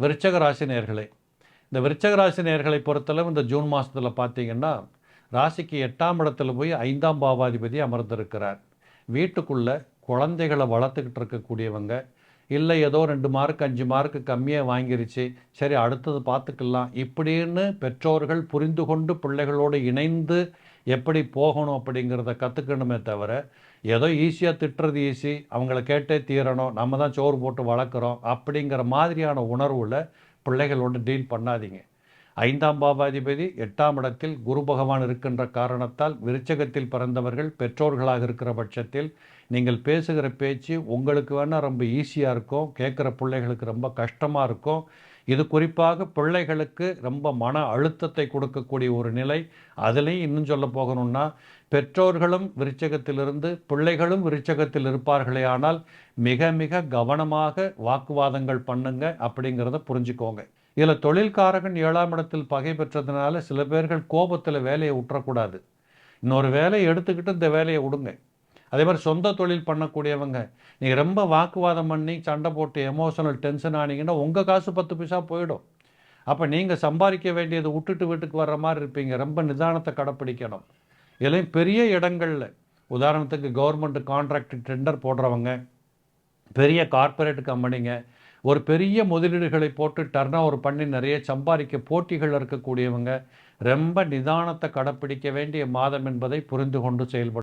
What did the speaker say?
விருச்சக ராசி நேர்களே இந்த விருச்சக ராசி நேர்களை பொறுத்தளவு இந்த ஜூன் மாதத்தில் பார்த்தீங்கன்னா ராசிக்கு எட்டாம் இடத்துல போய் ஐந்தாம் பாவாதிபதி அமர்ந்திருக்கிறார். வீட்டுக்குள்ளே குழந்தைகளை வளர்த்துக்கிட்டு இருக்கக்கூடியவங்க இல்லை ஏதோ ரெண்டு மார்க் அஞ்சு மார்க்கு கம்மியாக வாங்கிருச்சு சரி அடுத்தது பார்த்துக்கலாம் இப்படின்னு பெற்றோர்கள் புரிந்து கொண்டு பிள்ளைகளோடு இணைந்து எப்படி போகணும் அப்படிங்கிறத கற்றுக்கணுமே தவிர ஏதோ ஈஸியாக திட்டுறது ஈஸி அவங்கள கேட்டே தீரணும் நம்ம தான் சோறு போட்டு வளர்க்குறோம் அப்படிங்கிற மாதிரியான உணர்வில் பிள்ளைகளோடு டீல் பண்ணாதீங்க. ஐந்தாம் பாபாதிபதி எட்டாம் இடத்தில் குரு பகவான் இருக்கின்ற காரணத்தால் விருச்சகத்தில் பிறந்தவர்கள் பெற்றோர்களாக இருக்கிற பட்சத்தில் நீங்கள் பேசுகிற பேச்சு உங்களுக்கு வேணால் ரொம்ப ஈஸியாக இருக்கும் கேட்குற பிள்ளைகளுக்கு ரொம்ப கஷ்டமாக இருக்கும் இது குறிப்பாக பிள்ளைகளுக்கு ரொம்ப மன அழுத்தத்தை கொடுக்கக்கூடிய ஒரு நிலை. அதுலேயும் இன்னும் சொல்ல போகணும்னா பெற்றோர்களும் விருச்சகத்திலிருந்து பிள்ளைகளும் விருச்சகத்தில் இருப்பார்களே ஆனால் மிக மிக கவனமாக வாக்குவாதங்கள் பண்ணுங்க அப்படிங்கிறத புரிஞ்சுக்கோங்க. இதில் தொழில்காரகன் ஏழாம் இடத்தில் பகை பெற்றதுனால சில பேர்கள் கோபத்தில் வேலையை விட்டுறக்கூடாது இன்னொரு வேலையை எடுத்துக்கிட்டு இந்த வேலையை விடுங்க. அதே மாதிரி சொந்த தொழில் பண்ணக்கூடியவங்க நீங்கள் ரொம்ப வாக்குவாதம் பண்ணி சண்டை போட்டு எமோஷனல் டென்ஷன் ஆனீங்கன்னா உங்கள் காசு பத்து பைசா போயிடும். அப்போ நீங்கள் சம்பாதிக்க வேண்டியதை விட்டுட்டு வீட்டுக்கு வர்ற மாதிரி இருப்பீங்க. ரொம்ப நிதானத்தை கடைப்பிடிக்கணும். இதுலேயும் பெரிய இடங்களில் உதாரணத்துக்கு கவர்மெண்ட் கான்ட்ராக்ட் டெண்டர் போடுறவங்க பெரிய கார்ப்பரேட் கம்பெனிங்க ஒரு பெரிய முதலீடுகளை போட்டு டர்ன் ஓவர் பண்ணி நிறைய சம்பாதிக்க போட்டிகள் இருக்கக்கூடியவங்க ரொம்ப நிதானத்தை கடைப்பிடிக்க வேண்டிய மாதம் என்பதை புரிந்து கொண்டு செயல்படும்